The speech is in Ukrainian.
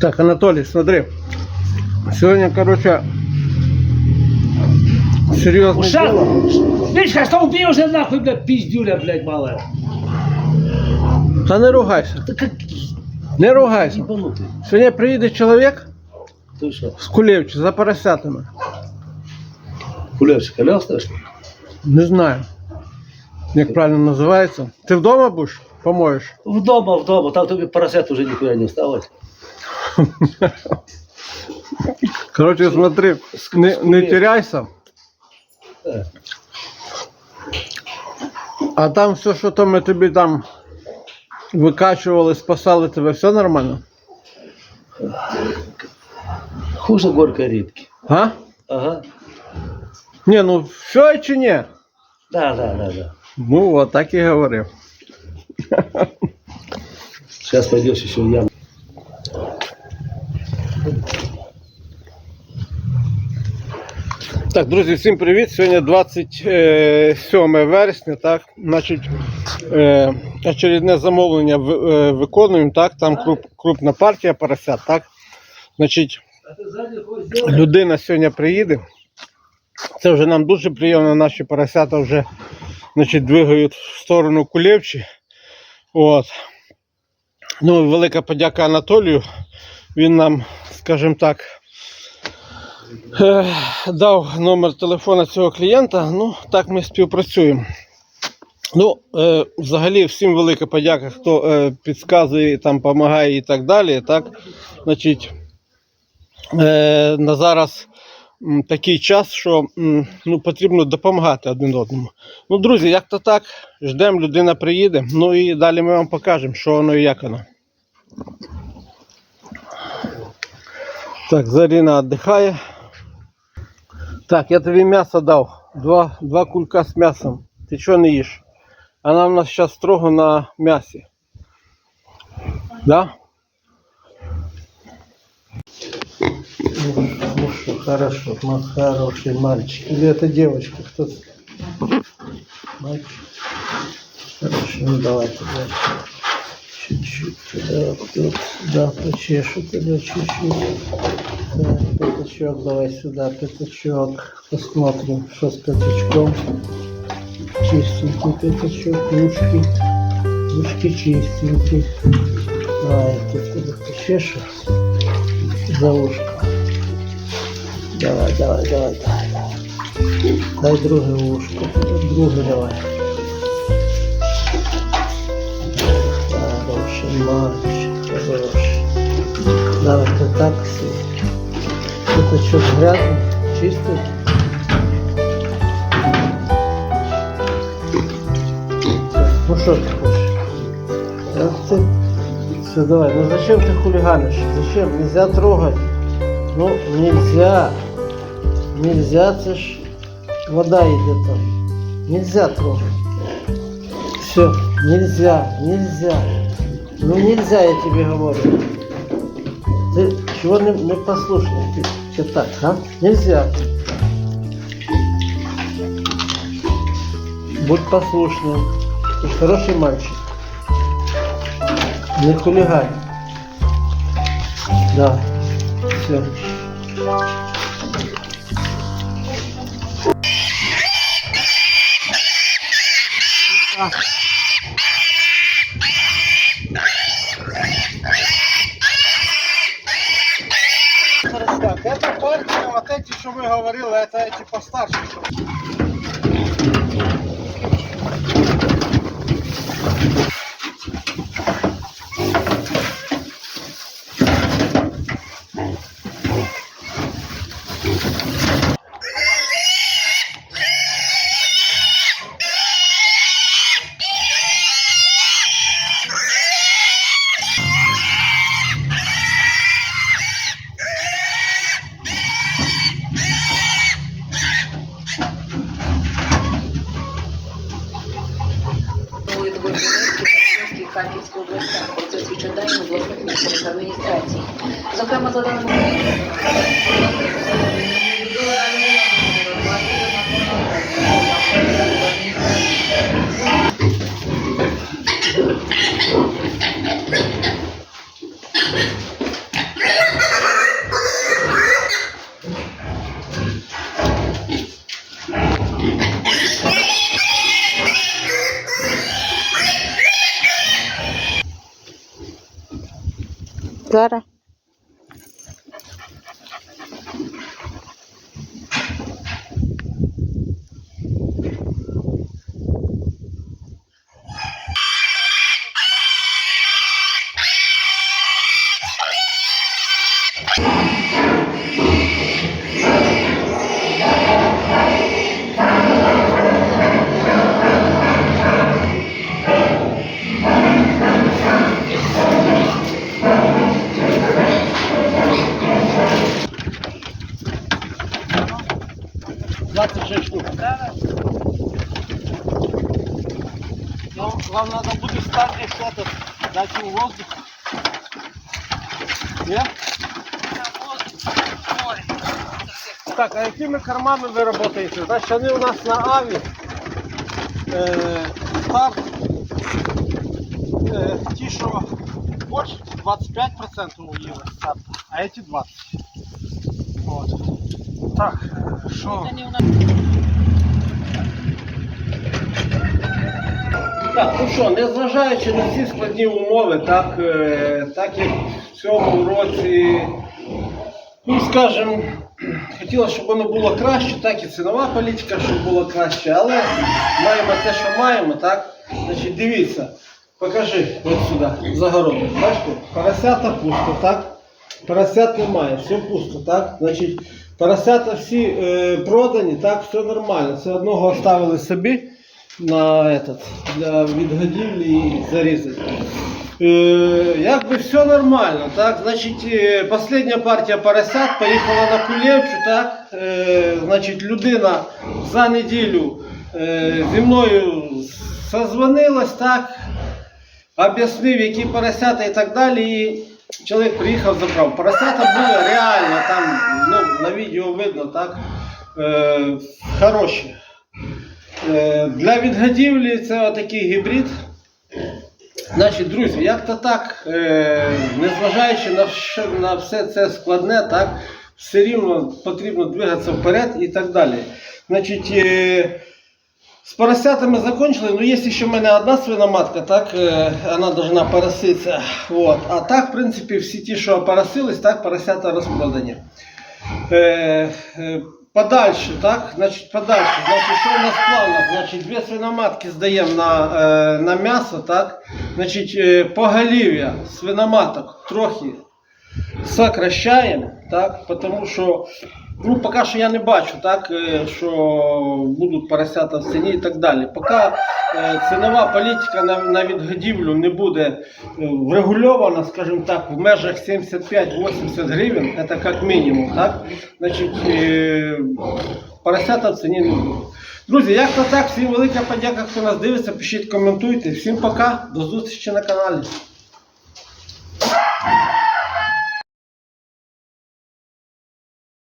Так, Анатолий, смотри. Сегодня, короче, серьезное Ушел? дело. Видишь, как что убил уже нахуй, блядь, пиздюля, блядь, малая. Та не ругайся. Ты как Не ругайся. ебанутый. Сьогодні приїде чоловік Ты что, з Кулєвича за поросятами. гуляешь, коляска, что ли? Не знаю, як правильно називається. Ти вдома будеш? Помоєш? Вдома, вдома, там тобі поросят уже нихуя не осталось. Коротше, смотри, не, не теряйся. Так. А там все, що то ми тобі там викачували, спасали тебе, все нормально? Хуже горькой рыбки. А? Ага. Ні, ну все чи ні? Да, да, да, да. Ну, от так і говорив. Сейчас пойдешь еще в яму. Так, друзі, всім привіт. Сьогодні 27 вересня, так, значить, е, очередне замовлення е, виконуємо, так, там круп, крупна партія поросят, так. Значить, людина сьогодні приїде. Це вже нам дуже приємно, наші поросята вже значить, двигають в сторону Кулєвчі. От. Ну, велика подяка Анатолію. Він нам, скажімо так, дав номер телефона цього клієнта. Ну, так ми співпрацюємо. Ну, е, взагалі, всім велика подяка, хто е, підказує, там, допомагає і так далі. Так? Значить, е, на зараз м, такий час, що м, ну, потрібно допомагати один одному. Ну, друзі, як то так, ждемо, людина приїде. Ну і далі ми вам покажемо, що воно і як воно. Так, Заріна віддихає. Так, я тобі м'ясо дав. Два, два кулька з м'ясом. Ти чого не їш? Вона в нас зараз строго на м'ясі. Да? Ну что, хорошо, ну хороший мальчик. Или это девочка? Кто? Мальчик. Хорошо, ну давай тогда Чуть-чуть туда, тут, сюда почешу тогда чуть-чуть. Так, пятачок, давай сюда, пятачок. Посмотрим, что с пятачком. Чистенький пятачок, ушки. Ушки чистенькие. Давай, тут тогда почешу за ушко. Давай, давай, давай, давай. Дай друге ушко. Друге давай. Мальчик, хороший. Давай, ты так все. Это что, грязно? Чистый? Ну что ты хочешь? Ах ты. Все, давай. Ну зачем ты хулиганишь? Зачем? Нельзя трогать. Ну, нельзя. Нельзя, це ж вода йде там. Нельзя трогать. Все, нельзя, нельзя. Ну нельзя, я тебе говорю. Ты чего не, не послушный? Ты, ты так, а? Нельзя. Будь послушным. Ты хороший мальчик. Не хулигань. Да. Все. Так, вот эти, что вы говорили, это эти постарше. Місцевих адміністрацій. Зокрема, за даними Зараз. вам надо будет стать их этот, дать им воздух. Нет? Так, а якими кормами ви працюєте? Значить, вони у нас на Аві. Е, старт. Е, ті, що борщ 25% їли старт, а ці 20%. От. Так, що? Так, ну що, незважаючи на ці складні умови, так, е, так як в цьому році, ну скажімо, хотілося, щоб воно було краще, так і цінова політика, щоб було краще, але маємо те, що маємо, так? Значить, дивіться, покажи от сюди, за городом. Бачите, поросята пусто, так? Поросят немає, все пусто, так? Значить, поросята всі е, продані, так, все нормально. Це одного оставили собі на этот, для відгодівлі і зарізати. Е, якби все нормально, так? Значить, е, остання партія поросят поїхала на Кулєвчу, так? Е, значить, людина за неділю е, зі мною созвонилась, так? об'яснив, які поросята і так далі. І чоловік приїхав, забрав. Поросята були реально там, ну, на відео видно, так, е, хороші. Е, для відгодівлі це отакий гібрид. Значить, друзі, як то так, е, незважаючи на, все це складне, так, все рівно потрібно двигатися вперед і так далі. Значить, е, с поросятами закончили, но есть еще у меня одна свиноматка, так, э, она должна пороситься. Вот. А так, в принципе, всі ті, що опоросились, так, поросята розпродані. Подальше, так, значить, подальше. Значить, що у нас планах? Значить, дві свиноматки здаємо на, е, на м'ясо, так. Значить, е, поголів'я свиноматок трохи сокращаємо, так, тому що ну, поки що я не бачу, так, е, що будуть поросята в ціні і так далі. Поки е, цінова політика на, відгодівлю не буде е, врегульована, скажімо так, в межах 75-80 гривень, це як мінімум, так, значить, поросята в ціні не буде. Друзі, як то так, всім велика подяка, хто нас дивиться, пишіть, коментуйте. Всім пока, до зустрічі на каналі.